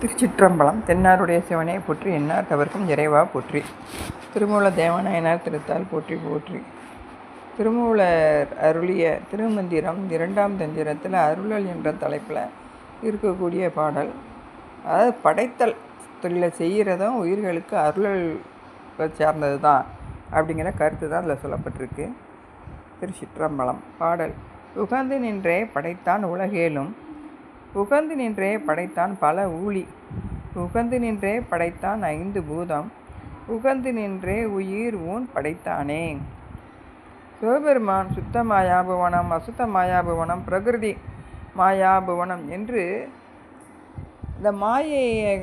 திருச்சிற்றம்பலம் தென்னாருடைய சிவனை போற்றி என்னார் தவிர்க்கும் இறைவா போற்றி. திருமூல தேவநாயனார் திருத்தால் போற்றி போற்றி. திருமூலர் அருளிய திருமந்திரம் இரண்டாம் தந்திரத்தில் அருளல் என்ற தலைப்பில் இருக்கக்கூடிய பாடல். அதாவது படைத்தல் தொழிலை செய்கிறதும் உயிர்களுக்கு அருளல் சார்ந்தது தான் அப்படிங்கிற கருத்து தான் அதில் சொல்லப்பட்டிருக்கு. திருச்சிற்றம்பலம் பாடல். உகந்து நின்றே படைத்தான் உலகேலும் உகந்து நின்றே படைத்தான் பல ஊழி. உகந்து நின்றே படைத்தான் ஐந்து பூதம். உகந்து நின்றே உயிர் ஊன் படைத்தானே. சிவபெருமான் சுத்த மாயாபுவனம் அசுத்த மாயாபுவனம் பிரகிருதி மாயாபுவனம் என்று இந்த மாயையை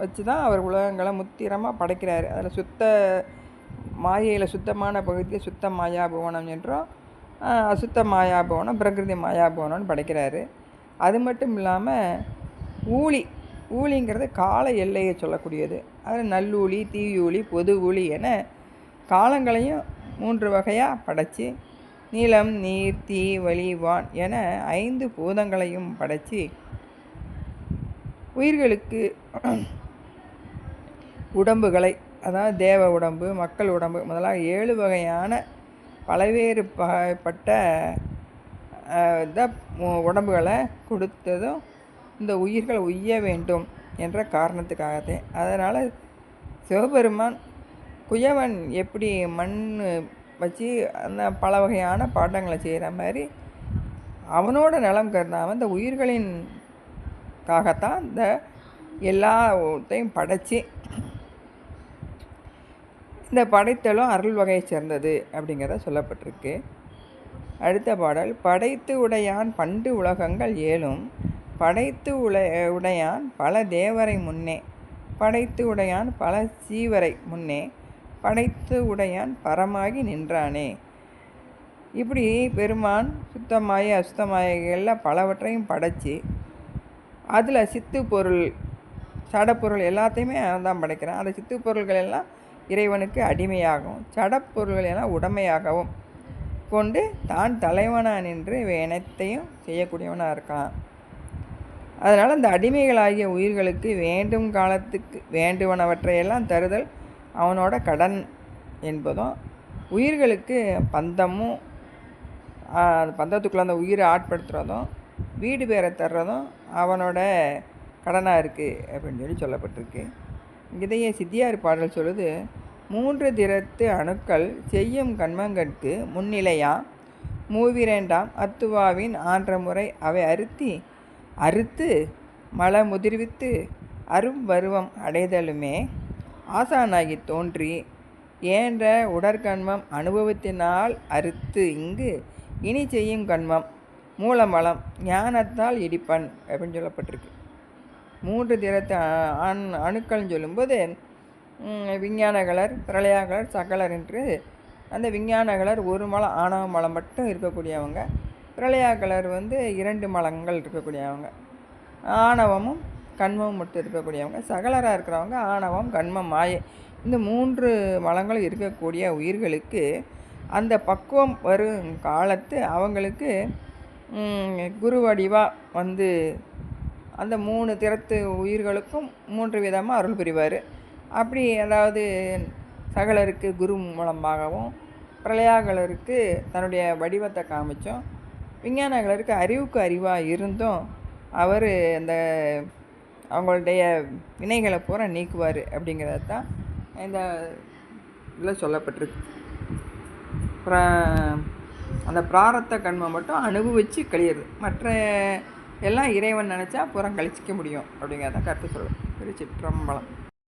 வச்சு தான் அவர் உலகங்களை முத்திரமாக படைக்கிறார். அதில் சுத்த மாயையில் சுத்தமான பகுதியை சுத்த மாயாபுவனம் என்றும் அசுத்த மாயாபுவனம் பிரகிருதி மாயாபுவனம்னு படைக்கிறாரு. அது மட்டும் இல்லாமல் ஊழி ஊழிங்கிறது கால எல்லையை சொல்லக்கூடியது. அது நல்லூழி தீயூழி பொது ஊழி என காலங்களையும் மூன்று வகையாக படைச்சி நிலம் நீர் தீ வழி வான் என ஐந்து பூதங்களையும் படைச்சி உயிர்களுக்கு உடம்புகளை அதாவது தேவ உடம்பு மக்கள் உடம்பு முதலாக ஏழு வகையான பலவேறு பட்ட உடம்புகளை கொடுத்ததும் இந்த உயிர்கள் உய்ய வேண்டும் என்ற காரணத்துக்காகத்தே. அதனால் சிவபெருமான் குயவன் எப்படி மண் வச்சு அந்த பல வகையான பாட்டங்களை செய்கிற மாதிரி அவனோட நலம் கருதாமல் இந்த உயிர்களின் காகத்தான் இந்த எல்லாத்தையும் படைச்சி இந்த படைத்தலும் அருள் வகையை சேர்ந்தது அப்படிங்கிறத சொல்லப்பட்டிருக்கு. அடுத்த பாடல் படைத்து உடையான் பண்டு உலகங்கள் ஏழும் படைத்து உல உடையான் பல தேவரை முன்னே படைத்து உடையான் பல சீவரை முன்னே படைத்து உடையான் பரமாகி நின்றானே. இப்படி பெருமான் சுத்தமாய அசுத்தமாயங்களில் பலவற்றையும் படைச்சி அதில் சித்து பொருள் சடப்பொருள் எல்லாத்தையுமே தான் படைக்கிறான். அந்த சித்து பொருள்கள் எல்லாம் இறைவனுக்கு அடிமையாகவும் சடப்பொருள்கள் எல்லாம் உடமையாகவும் கொண்டு தான் தலைவனாக நின்று இவை இனத்தையும் செய்யக்கூடியவனாக இருக்கான். அதனால் அந்த அடிமைகளாகிய உயிர்களுக்கு வேண்டும் காலத்துக்கு வேண்டுவனவற்றையெல்லாம் தருதல் அவனோட கடன் என்பதும் உயிர்களுக்கு பந்தமும் அந்த பந்தத்துக்குள்ளே அந்த உயிரை ஆட்படுத்துகிறதும் வீடு பேரை தர்றதும் அவனோட கடனாக இருக்குது அப்படின்னு சொல்லி சொல்லப்பட்டிருக்கு. இதையே சித்தியார் பாடல் சொல்லுது மூன்று திறத்து அணுக்கள் செய்யும் கண்மங்கட்கு முன்னிலையா? மூவிரண்டாம் அத்துவாவின் ஆன்ற முறை அவை அறுத்தி அறுத்து மல முதிர்வித்து அரும் பருவம் அடைதலுமே ஆசானாகி தோன்றி ஏன்ற உடற்கண்மம் அனுபவத்தினால் அறுத்து இங்கு இனி செய்யும் கண்மம் மூலமலம் ஞானத்தால் இடிப்பன் அப்படின்னு சொல்லப்பட்டிருக்கு. மூன்று திறத்து அண் அணுக்கள்னு சொல்லும்போது ம், விஞ்ஞானகலர் பிரளயாகலர் சகலர் என்று. அந்த விஞ்ஞானகலர் ஒரு மலம் ஆணவ மலம் மட்டும் இருக்கக்கூடியவங்க. பிரளயாகலர் வந்து இரண்டு மலங்கள் இருக்கக்கூடியவங்க. ஆணவமும் கண்மம் மட்டும் இருக்கக்கூடியவங்க. சகலராக இருக்கிறவங்க ஆணவம் கண்மம் மாயை. இந்த மூன்று மலங்களும் இருக்கக்கூடிய உயிர்களுக்கு அந்த பக்குவம் வரும் காலத்து அவங்களுக்கு குருவடிவாக வந்து அந்த மூணு திறத்து உயிர்களுக்கும் மூன்று விதமாக அருள் புரிவார். அப்படி அதாவது சகலருக்கு குரு மூலமாகவும் பிரளயாகலருக்கு தன்னுடைய வடிவத்தை காமிச்சோம். விஞ்ஞானகலருக்கு அறிவுக்கு அறிவாக இருந்தும் அவர் அந்த அவங்களுடைய வினைகளை பூரா நீக்குவார் அப்படிங்கிறது தான் இந்த இதில் சொல்லப்பட்டிருக்கு. பிரா- அந்த பிராரத்த கண்மை மட்டும் அனுபவித்து கழியிறது மற்ற எல்லாம் இறைவன் நினச்சா புறம் கழிச்சிக்க முடியும் அப்படிங்கிறத கருத்து சொல்லும் திருச்சிற்றம்பலம்.